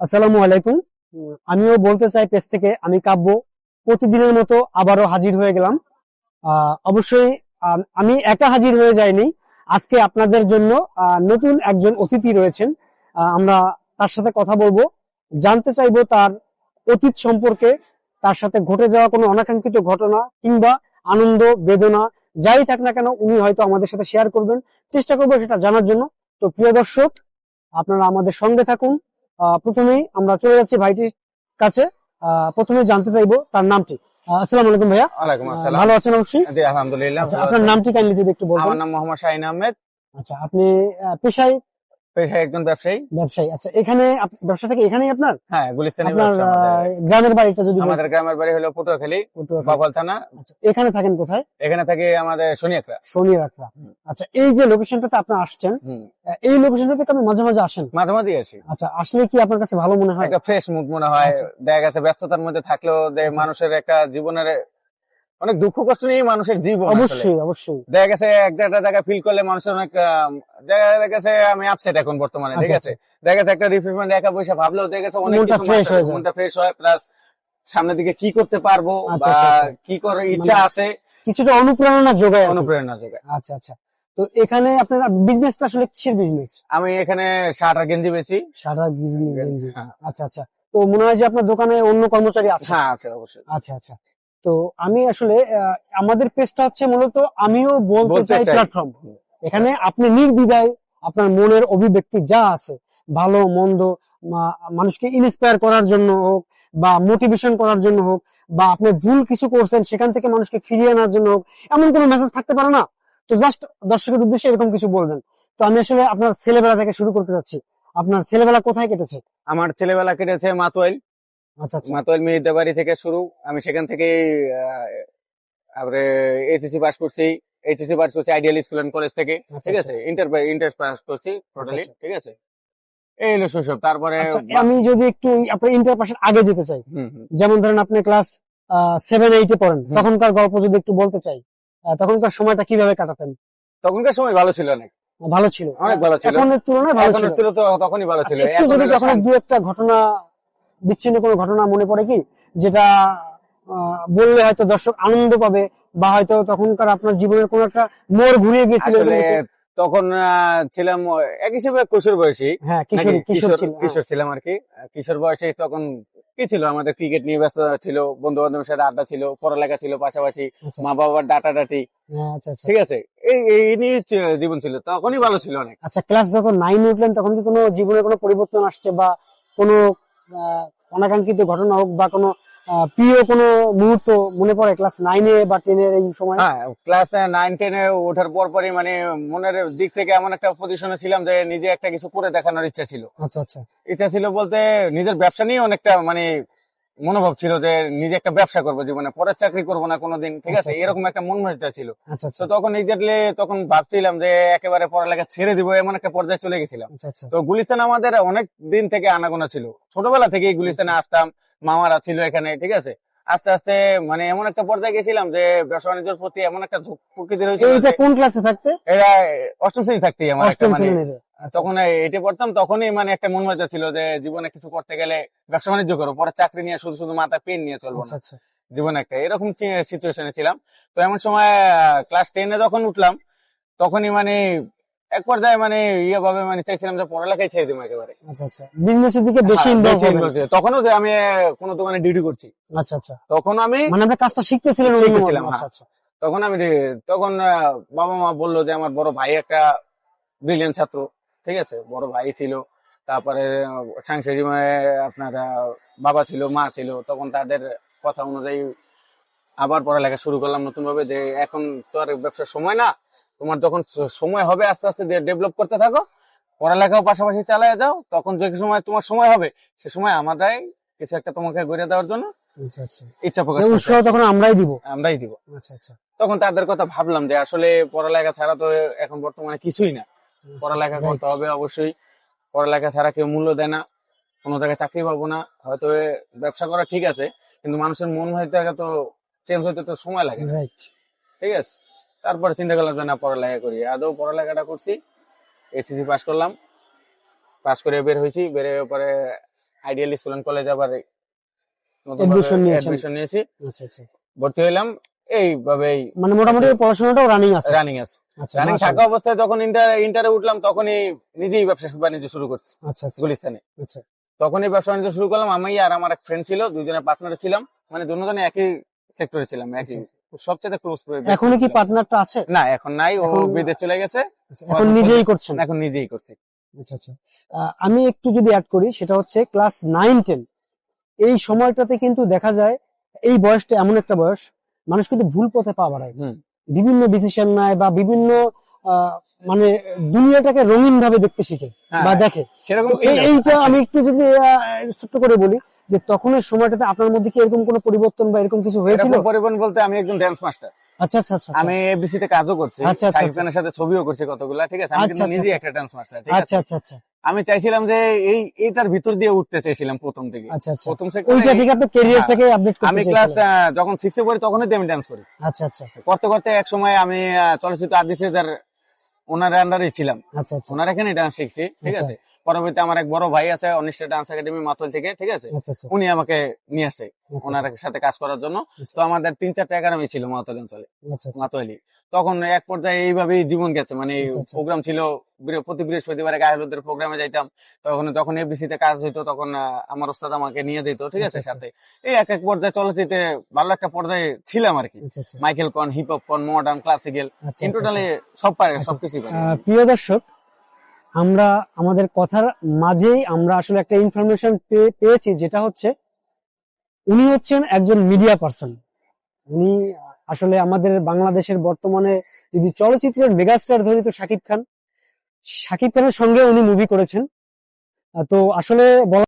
আসসালামু আলাইকুম। আমিও বলতে চাই, পেজ থেকে আমি কাব্য। প্রতিদিনের মতো আবারও হাজির হয়ে গেলাম। অবশ্যই আমি একা হাজির হয়ে যাইনি। আজকে আপনাদের জন্য নতুন একজন অতিথি রয়েছেন। আমরা তার সাথে কথা বলব। জানতে চাইব তার অতীত সম্পর্কে। তার সাথে ঘটে যাওয়া কোনো অনাকাঙ্ক্ষিত ঘটনা কিংবা আনন্দ, বেদনা, যাই থাক না কেন, উনি হয়তো আমাদের সাথে শেয়ার করবেন। চেষ্টা করব সেটা জানার জন্য। তো প্রিয় দর্শক, আপনারা আমাদের সঙ্গে থাকুন। প্রথমেই আমরা চলে যাচ্ছি ভাইটির কাছে। আহ, প্রথমে জানতে চাইব তার নামটি। আসসালাম আলাইকুম ভাইয়া। ওয়ালাইকুম আসসালাম। ভালো আছেন অবশ্যই? জি আলহামদুলিল্লাহ আচ্ছা, আপনার নামটি কাইন্ডলি যদি একটু আমার নাম মোহাম্মদ শাহিন আহমেদ। আচ্ছা আপনি পেশায় পেশায় একজন ব্যবসায়ী। ব্যবসায়ী। আচ্ছা এখানে ব্যবসা থেকে এখানেই আপনার? হ্যাঁ গুলিস্তানি আপনার ব্যবসা আমাদের। গ্রামের বাড়িটা যদি আমাদের গ্রামের বাড়ি হলো পটুয়াখালী পটুয়াখালী। থানা। আচ্ছা, এখানে থাকেন কোথায়? এখানে থাকে আমাদের শনিয়াকড়া শনি আচ্ছা এই যে লোকেশনটাতে আপনি আসছেন এই লোকেশনটাতে আপনি মাঝে মাঝে আসেন? মাঝে মাঝে আসি। আচ্ছা আসলে কি আপনার কাছে ভালো মনে হয়? একটা ফ্রেশ মুড মনে হয়। আচ্ছা। দেখা গেছে ব্যস্ততার মধ্যে থাকলেও যে আচ্ছা। মানুষের একটা জীবনের অনেক দুঃখ কষ্ট নিয়ে মানুষের জীবন অবশ্যই অবশ্যই। দেখা গেছে এক জায়গা জায়গা ফিল করলে মানুষের অনেক দেখা গেছে আমি আপসেট এখন বর্তমানে ঠিক আচ্ছা, আছে দেখা গেছে একটা রিফ্রেশমেন্ট একা পয়সা ভাবলেও দেখা গেছে অনেক মনটা মাথায়- হয়ে। মনটা ফ্রেশ হয় প্লাস সামনের দিকে কি করতে পারব আচ্ছা, বা আচ্ছা, আচ্ছা। কি করার ইচ্ছা মানে- আছে কিছুটা অনুপ্রেরণা যোগায় আর অনুপ্রেরণা যোগায়। আচ্ছা আচ্ছা। তো এখানে আপনার বিজনেসটা আসলে কিসের বিজনেস আমি এখানে শার্ট আর গেঞ্জি বেছি সারা বিজনেস হ্যাঁ। আচ্ছা আচ্ছা। তো মনে হয় যে আপনার দোকানে অন্য কর্মচারী আছে? হ্যাঁ আছে অবশ্যই। আচ্ছা আচ্ছা। তো আমি আসলে আমাদের পেজটা হচ্ছে মূলত আমিও বলতে চাই। প্ল্যাটফর্ম এখানে আপনি নির্দ্বিধায় আপনার মনের অভিব্যক্তি যা আছে ভালো মন্দ মানুষকে ইন্সপায়ার করার জন্য হোক বা মোটিভেশন করার জন্য হোক বা আপনি ভুল কিছু করছেন সেখান থেকে মানুষকে ফিরিয়ে আনার জন্য হোক এমন কোনো মেসেজ থাকতে পারে না। তো জাস্ট দর্শকের উদ্দেশ্যে এরকম কিছু বলবেন। তো আমি আসলে আপনার ছেলেবেলা থেকে শুরু করতে চাচ্ছি আপনার ছেলেবেলা কোথায় কেটেছে? আমার ছেলেবেলা কেটেছে মাতোয়াইল আচ্ছা আচ্ছা। মিহিদাবাড়ি বাড়ি থেকে শুরু আমি সেখান থেকে তারপরে এইচএসসি পাস করছি। এইচএসসি পাস করছি আইডিয়াল স্কুল অ্যান্ড কলেজ থেকে ঠিক। আছে? ইন্টার ইন্টার পাস করছি টোটালি আচ্ছা। ঠিক আছে? এই হলো শৈশব। তারপরে আমি যদি একটু আপনার ইন্টার পাশের আগে যেতে চাই। যেমন ধরেন আপনি ক্লাস সেভেন এইটে পড়েন তখনকার গল্প যদি একটু বলতে চাই তখনকার সময়টা কীভাবে কাটাতেন? তখনকার সময় ভালো ছিল অনেক। ভালো ছিল। অনেক ভালো ছিল। এখনের তুলনায় ভালো ছিল। তো তখনই ভালো ছিল। একটু এখন যদি কখনো দু একটা ঘটনা বিচ্ছিন্ন কোনো ঘটনা মনে পড়ে কি? যেটা বললে হয়তো দর্শক আনন্দ পাবে বা হয়তো তখনকার আপনার জীবনের কোনো একটা মোড় ঘুরিয়ে কিছু? তখন ছিলাম এক হিসেবে কিশোর বয়সী। হ্যাঁ কিশোর কিশোর ছিল হ্যাঁ। কিশোর ছিলাম আর কি। কিশোর বয়সে তখন কি ছিল? আমাদের ক্রিকেট নিয়ে ব্যস্ত ছিল বন্ধু বান্ধবের সাথে আড্ডা ছিল পড়ালেখা ছিল পাশাপাশি আচ্ছা, মা বাবার ডাটা ডাটি হ্যাঁ, আচ্ছা আচ্ছা। ঠিক আছে? এই এই নিয়ে জীবন ছিল। তখনই ভালো ছিল অনেক। আচ্ছা ক্লাস যখন নাইন উঠলেন তখন কি কোনো জীবনে কোনো পরিবর্তন আসছে বা কোনো অনাকাঙ্ক্ষিত ঘটনা হোক বা কোনো প্রিয় কোনো মুহূর্ত মনে পড়ে ক্লাস নাইনে বা টেনের এই সময়? হ্যাঁ ক্লাস নাইন টেনে ওঠার পর পরই মানে মনের দিক থেকে এমন একটা পজিশনে ছিলাম যে নিজে একটা কিছু করে দেখানোর ইচ্ছা ছিল। আচ্ছা আচ্ছা। ইচ্ছা ছিল বলতে নিজের ব্যবসা নিয়ে অনেকটা মানে মনোভাব ছিল যে নিজে একটা ব্যবসা করব জীবনে পরে চাকরি করব না কোনোদিন ঠিক আচ্ছা, আছে? আচ্ছা। এরকম একটা মন মানসিকতা ছিল। আচ্ছা তো তখন এক্স্যাক্টলি তখন ভাবছিলাম যে একেবারে পড়ালেখা ছেড়ে দিব এমন একটা পর্যায়ে চলে গেছিলাম। তো গুলিস্তান আমাদের অনেক দিন থেকে আনাগোনা ছিল। ছোটবেলা থেকেই গুলিস্তানে। আসতাম মামারা ছিল এখানে ঠিক আছে? আস্তে আস্তে মানে এমন একটা পর্যায়ে গেছিলাম যে ব্যবসা বাণিজ্যের প্রতি এমন একটা ঝোঁক প্রকৃতির হয়েছিল এইটা যে কোন ক্লাসে থাকতে? এরা অষ্টম শ্রেণি থাকতেই আমার অষ্টম মানে শ্রেণীতে। আচ্ছা, তখন এইটা পড়তাম তখনই মানে একটা মন মজা ছিল যে জীবনে কিছু করতে গেলে ব্যবসা বাণিজ্য করো পরে চাকরি নিয়ে শুধু শুধু মাথা পেন নিয়ে চলবো আচ্ছা না। আচ্ছা জীবনে একটা এরকম সিচুয়েশনে ছিলাম। তো এমন সময় ক্লাস টেনে যখন উঠলাম তখনই মানে এক পর্যায়ে মানে ইয়ে ভাবে মানে চাইছিলাম যে পড়ালেখাই ছেড়ে দিব একেবারে। আচ্ছা আচ্ছা। বিজনেসের দিকে বেশি হ্যাঁ, ইনভলভ বেশি তখনও যে আমি কোনো দোকানে ডিউটি করছি। আচ্ছা আচ্ছা। তখন আমি মানে আমরা কাজটা শিখতেছিলেন অন্য শিখতেছিলাম, হ্যাঁ। আচ্ছা আচ্ছা। তখন আমি তখন বাবা মা বলল যে আমার বড় ভাই একটা ব্রিলিয়ান ছাত্র ঠিক আছে? বড় ভাই ছিল। তারপরে সাংসারিক আপনার বাবা ছিল মা ছিল। তখন তাদের কথা অনুযায়ী আবার পড়ালেখা শুরু করলাম নতুন ভাবে যে এখন তো আর ব্যবসার সময় না। তোমার যখন সময় হবে আস্তে আস্তে ডেভেলপ করতে থাকো পড়ালেখাও পাশাপাশি চালিয়ে যাও তখন যে সময় তোমার সময় হবে সে সময় আমাদের কিছু একটা তোমাকে গড়ে দেওয়ার জন্য আচ্ছা আচ্ছা। ইচ্ছা প্রকাশ উৎসাহ তখন আমরাই দিব? আমরাই দিব। আচ্ছা আচ্ছা। তখন তাদের কথা ভাবলাম যে আসলে পড়ালেখা ছাড়া তো এখন বর্তমানে কিছুই না। পড়ালেখা করতে হবে অবশ্যই। পড়ালেখা ছাড়া কেউ মূল্য দেয় না কোনো জায়গায় চাকরি পাবো না হয়তো ব্যবসা করা ঠিক আছে কিন্তু মানুষের মন হইতে তো চেঞ্জ হইতে তো সময় লাগে ঠিক আছে? তারপরে চিন্তা করলাম যে না পড়ালেখা করি। আদৌ পড়ালেখাটা করছি। এসএসসি পাস করলাম। পাস করে বের হয়েছি। বের হয়ে পরে আইডিয়াল স্কুল অ্যান্ড কলেজে আবার এডমিশন নিয়েছি। আচ্ছা আচ্ছা। ভর্তি হইলাম। এইভাবেই মানে মোটামুটি পড়াশোনাটাও রানিং আছে। রানিং আছে। আচ্ছা রানিং থাকা অবস্থায় যখন ইন্টার ইন্টারে উঠলাম তখনই নিজেই ব্যবসা বাণিজ্য শুরু করছি। আচ্ছা আচ্ছা। গুলিস্তানে। আচ্ছা। তখনই ব্যবসা বাণিজ্য শুরু করলাম। আমি আর আমার এক ফ্রেন্ড ছিল দুজনের পার্টনার ছিলাম। মানে দুজনে একই সেক্টরে ছিলাম একই। সবচেয়ে ক্লোজ এখন কি পার্টনারটা আছে? না এখন নাই ও বিদেশ চলে গেছে। আচ্ছা, এখন নিজেই করছেন? এখন নিজেই করছি। আচ্ছা আচ্ছা। আমি একটু যদি অ্যাড করি সেটা হচ্ছে ক্লাস নাইন টেন এই সময়টাতে কিন্তু দেখা যায় এই বয়সটা এমন একটা বয়স মানুষ কিন্তু ভুল পথে পা বাড়ায়। হুম। বিভিন্ন ডিসিশন নেয় বা বিভিন্ন মানে দুনিয়াটাকে রঙিন ভাবে দেখতে শিখে হ্যাঁ, বা দেখে। এইটা আমি একটু যদি ছোট্ট করে বলি যে তখনের সময়টাতে আপনার মধ্যে কি এরকম কোনো পরিবর্তন বা এরকম কিছু হয়েছিল? পরিবহন বলতে আমি একজন ড্যান্স মাস্টার আচ্ছা আচ্ছা আচ্ছা আমি এবিসি তে কাজও করছি আচ্ছা, আচ্ছা, আচ্ছা। সাথে ছবিও করছি কতগুলা ঠিক আছে? আমি আচ্ছা, কিন্তু আচ্ছা, আচ্ছা। একটা ড্যান্স মাস্টার ঠিক আছে? আচ্ছা আচ্ছা আচ্ছা। আমি চাইছিলাম যে এই এইটার ভিতর দিয়ে উঠতে চাইছিলাম প্রথম থেকে। আচ্ছা আচ্ছা। প্রথম ওইটা থেকে আপনি ক্যারিয়ারটাকে আপডেট করতে আমি ক্লাস। যখন সিক্সে পড়ি তখনই আমি ডান্স করি। আচ্ছা আচ্ছা। করতে করতে এক সময় আমি চলচ্চিত্র হাজার ওনার আন্ডারে ছিলাম। আচ্ছা আচ্ছা। ওনার এখানে ডান্স শিখছি ঠিক আচ্ছা। আছে? পরবর্তীতে আমার এক বড় ভাই আছে অনিষ্ঠা ডান্স একাডেমি মাতল থেকে ঠিক আছে? আচ্ছা আচ্ছা। উনি আমাকে নিয়ে আসছে আচ্ছা, ওনার সাথে কাজ করার জন্য। তো আমাদের তিন চারটা একাডেমি ছিল মাতল অঞ্চলে মাতোয়ালি তখন এক পর্যায়ে এইভাবেই জীবন গেছে মানে। প্রোগ্রাম ছিল প্রতি বৃহস্পতিবারে গায়ে হলুদের প্রোগ্রামে যাইতাম। তখন যখন এফবিসি তে কাজ হইতো তখন আমার ওস্তাদ আমাকে নিয়ে যেত ঠিক আছে। সাথে। এই এক এক পর্যায়ে চলচ্চিত্রে ভালো একটা পর্যায়ে ছিলাম আর কি। মাইকেল কন হিপ হপ কন মডার্ন ক্লাসিক্যাল ইন টোটালি সব পারে। আহ, প্রিয় দর্শক আমরা আমাদের কথার মাঝেই আমরা আসলে একটা ইনফরমেশন পেয়েছি, যেটা হচ্ছে উনি হচ্ছেন একজন মিডিয়া পার্সন উনি আসলে আমাদের বাংলাদেশের বর্তমানে যদি চলচ্চিত্রের মেগাস্টার ধরি তো শাকিব খান। শাকিব খানের সঙ্গে উনি মুভি করেছেন। তো আসলে